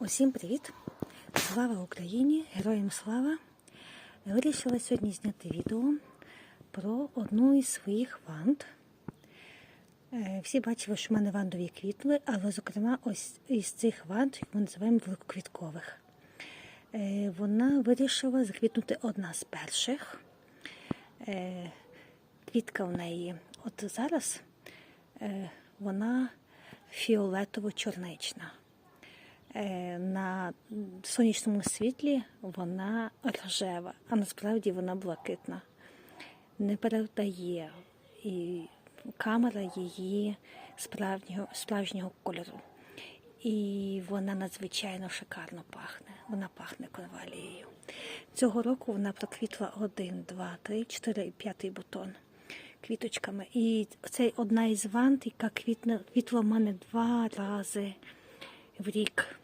Усім привіт! Слава Україні! Героям слава! Вирішила сьогодні зняти відео про одну із своїх ванд. Е, Всі бачили, що в мене вандові квітли, але, зокрема, ось із цих ванд, як ми називаємо великоквіткових. Е, Вона вирішила заквітнути одна з перших. Е, Квітка в неї, от зараз вона фіолетово-чорнична. Е, На сонячному світлі вона рожева, а насправді вона блакитна. Не передає і камера її справжнього, справжнього кольору. І вона надзвичайно шикарно пахне. Вона пахне конвалією. Цього року вона проквітла один, два, три, чотири і п'ятий бутон квіточками. І це одна із вант, яка квітла в мене два рази в рік.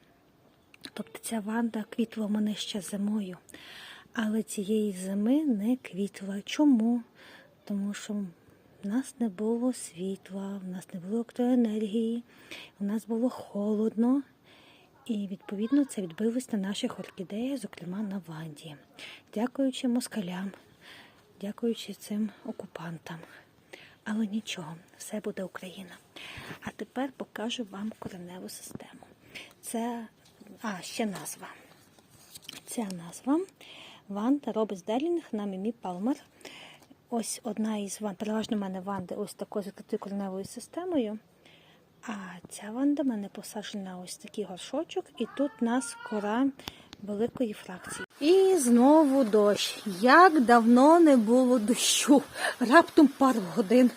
Тобто ця ванда квітла в мене ще зимою. Але цієї зими не квітла. Чому? Тому що в нас не було світла, в нас не було електроенергії, у нас було холодно. І відповідно це відбилось на наших орхідеях, зокрема на Ванді. Дякуючи москалям, дякуючи цим окупантам. Але нічого, все буде Україна. А тепер покажу вам кореневу систему. Це, а, ще назва. Ця назва Ванда Робес Делінг на Мімі Палмер. Ось одна із ванд, переважно в мене ванди ось такою закритою кореневою системою. А ця ванда в мене посаджена ось такий горшочок, і тут у нас кора великої фракції. І знову дощ. Як давно не було дощу, раптом пару годин.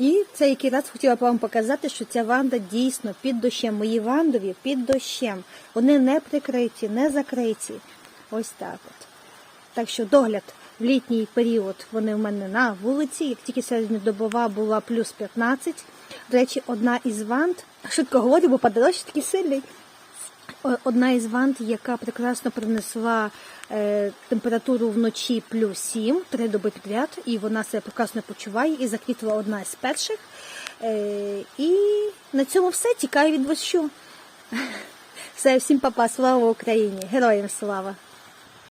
І це який раз хотіла б вам показати, що ця ванда дійсно під дощем. Мої вандові під дощем. Вони не прикриті, не закриті. Ось так от. Так що догляд в літній період вони в мене на вулиці. Як тільки середньодобова була плюс 15. До речі, одна із ванд, швидко говорю, бо подорож такий сильний. Одна із ванд, яка прекрасно принесла е, температуру вночі плюс 7, три доби підряд, і вона себе прекрасно почуває, і заквітла одна з перших. Е, і на цьому все тікаю від дощу. Все, всім папа, слава Україні! Героям слава!